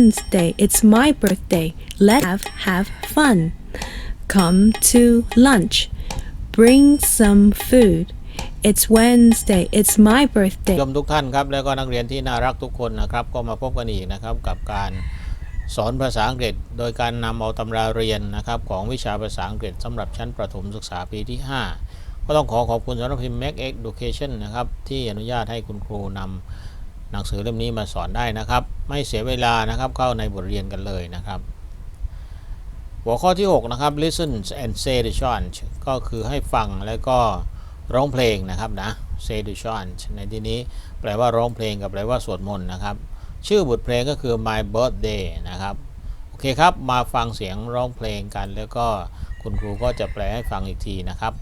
Wednesday. It's my birthday. Let's have, have fun. Come to lunch. Bring some food. It's Wednesday. It's my birthday. ชมทุกท่านครับแล้วก็นักเรียนที่น่ารักทุกคนนะครับ ก็มาพบกันอีกนะครับกับการสอนภาษาอังกฤษ โดยการนำเอาตำราเรียนนะครับของวิชาภาษาอังกฤษสำหรับชั้นประถมศึกษาปีที่ 5 ก็ต้องขอขอบคุณสำนักพิมพ์ Make Education นะครับที่อนุญาตให้คุณครูนำ หนังสือเล่มนี้มาสอนได้นะครับ ไม่เสียเวลานะครับเข้าในบทเรียนกันเลยนะครับ หัวข้อที่ 6 นะครับ listen and say the chant ก็คือให้ฟังแล้วก็ร้องเพลงนะครับนะ say the chant ในที่นี้แปลว่าร้องเพลงกับแปลว่าสวดมนต์นะครับ ชื่อบทเพลงก็คือ my birthday นะครับ โอเคครับ มาฟังเสียงร้องเพลงกัน แล้วก็คุณครูก็จะแปลให้ฟังอีกทีนะครับ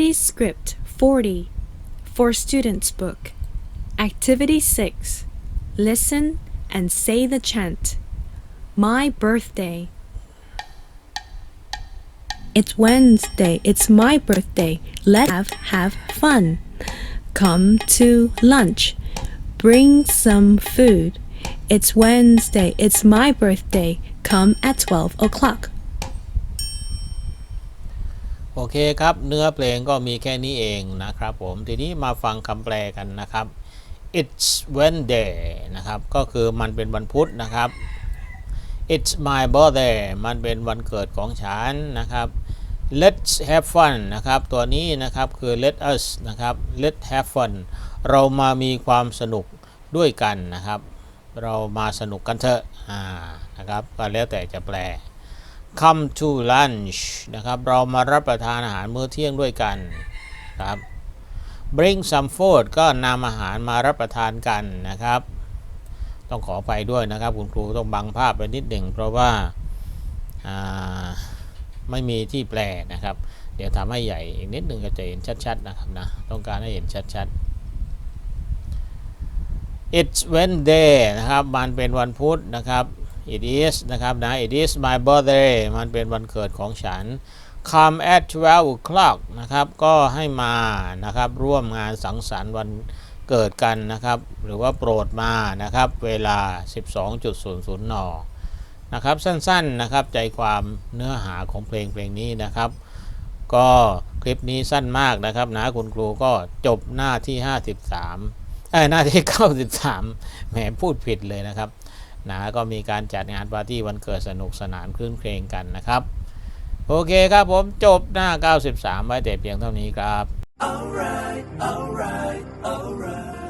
Activity Script 40 for Students Book. Activity 6 Listen and say the chant. My birthday. It's Wednesday. It's my birthday. Let's have, have fun. Come to lunch. Bring some food. It's Wednesday. It's my birthday. Come at 12 o'clock. โอเคครับ เนื้อเพลงก็มีแค่นี้เองนะครับผม ทีนี้มาฟังคำแปลกันนะครับ it's Wednesday นะครับ ก็คือมันเป็นวันพุธนะครับ it's my birthday มันเป็นวันเกิดของฉันนะครับ let's have fun นะครับ ตัวนี้นะครับคือ let us นะครับ let's have fun เรามามีความสนุกด้วยกันนะครับ เรามาสนุกกันเถอะอ่านะครับ ก็แล้วแต่จะแปล come to lunch นะครับ เรามารับประทานอาหารมื้อเที่ยงด้วยกันครับ bring some food ก็นำอาหารมารับประทานกันนะครับ ต้องขอไปด้วยนะครับ คุณครูต้องบังภาพไปนิดหนึ่งเพราะว่าาไม่มีที่แปลนะครับ เดี๋ยวทำให้ใหญ่อีกนิดหนึ่งก็จะเห็นชัดๆนะครับนะ ต้องการให้เห็นชัดๆ it's Wednesday นะครับ มันเป็นวันพุธนะครับ it is นะครับนะ it is my birthday มันเป็นวันเกิดของฉัน come at 12 o'clock นะครับ ก็ให้มานะครับ ร่วมงานสังสรรค์วันเกิดกันนะครับ หรือว่าโปรดมานะครับ เวลา 12.00นนะครับ สั้นๆนะครับ ใจความเนื้อหาของเพลงเพลงนี้นะครับ ก็คลิปนี้สั้นมากนะครับนะคุณครูก็จบหน้าที่ 53เอ้หน้าที่ 93แหมพูดผิดเลยนะครับ นะก็มีการจัดงานปาร์ตี้วันเกิดสนุกสนานคลื่นเพลงกันนะครับ โอเคครับผมจบหน้า 93 ไว้แต่เพียงเท่านี้ครับ Alright, alright, alright.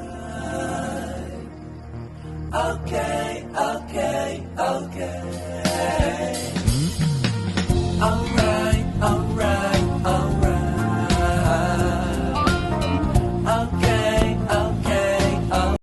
Okay,